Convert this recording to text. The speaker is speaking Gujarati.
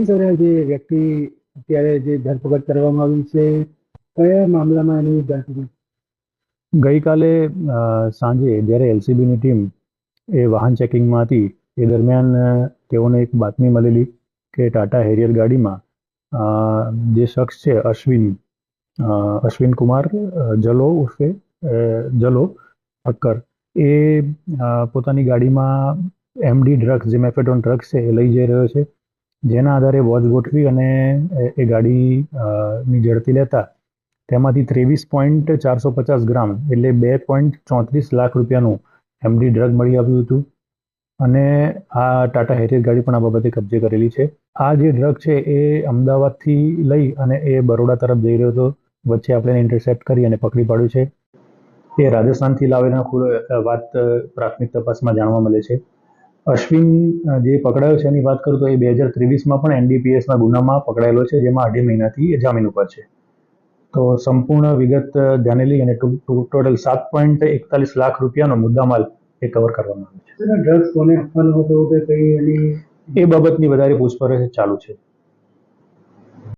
જી સર જે વ્યક્તિ અત્યારે જે ધરપકડ કરવામાં આવી છે, કયા મામલામાં એની ધરપકડ? ગઈકાલે સાંજે જ્યારે એલસીબીની ટીમ એ વાહન ચેકિંગમાં હતી, એ દરમિયાન તેઓને એક બાતમી મળેલી કે ટાટા હેરિયર ગાડીમાં જે શખ્સ છે, અશ્વિન અશ્વિન કુમાર જલો ઉર્ફે જલો ઠક્કર એ પોતાની ગાડીમાં એમડી ડ્રગ્સ, જે મેફેડોન ડ્રગ્સ છે, એ લઈ જઈ રહ્યો છે. જેના આધારે વોચ ગોઠવી અને એ- ગાડીની ઝડપી લેતા તેમાંથી ત્રેવીસ પોઈન્ટ ચારસો પચાસ ગ્રામ એટલે બે પોઈન્ટ ચોત્રીસ લાખ રૂપિયાનું એમડી ડ્રગ મળી આવ્યું હતું. અને આ ટાટા હેરિયર ગાડી પણ આ બાબતે કબજે કરેલી છે. આ જે ડ્રગ છે એ અમદાવાદથી લઈ અને એ બરોડા તરફ જઈ રહ્યો હતો. વચ્ચે આપણે ઇન્ટરસેપ્ટ કરી અને પકડી પાડ્યું છે. એ રાજસ્થાનથી લાવેલા વાત પ્રાથમિક તપાસમાં જાણવા મળે છે. અશ્વિન જે પકડાયો છે એની વાત કરું તો એ બે હજાર ત્રેવીસમાં પણ એનડીપીએસના ગુનામાં પકડાયેલો છે જેમાં અઢી મહિનાથી એ જામીન ઉપર છે. તો સંપૂર્ણ વિગત ધ્યાને લઈ અને ટોટલ સાત પોઈન્ટ એકતાલીસ લાખ રૂપિયાનો મુદ્દામાલ એ કવર કરવામાં આવ્યો ડ્રગ્સ કોને આપવાનો હતો કે કઈ એની એ બાબતની વધારે પૂછપરછ ચાલુ છે.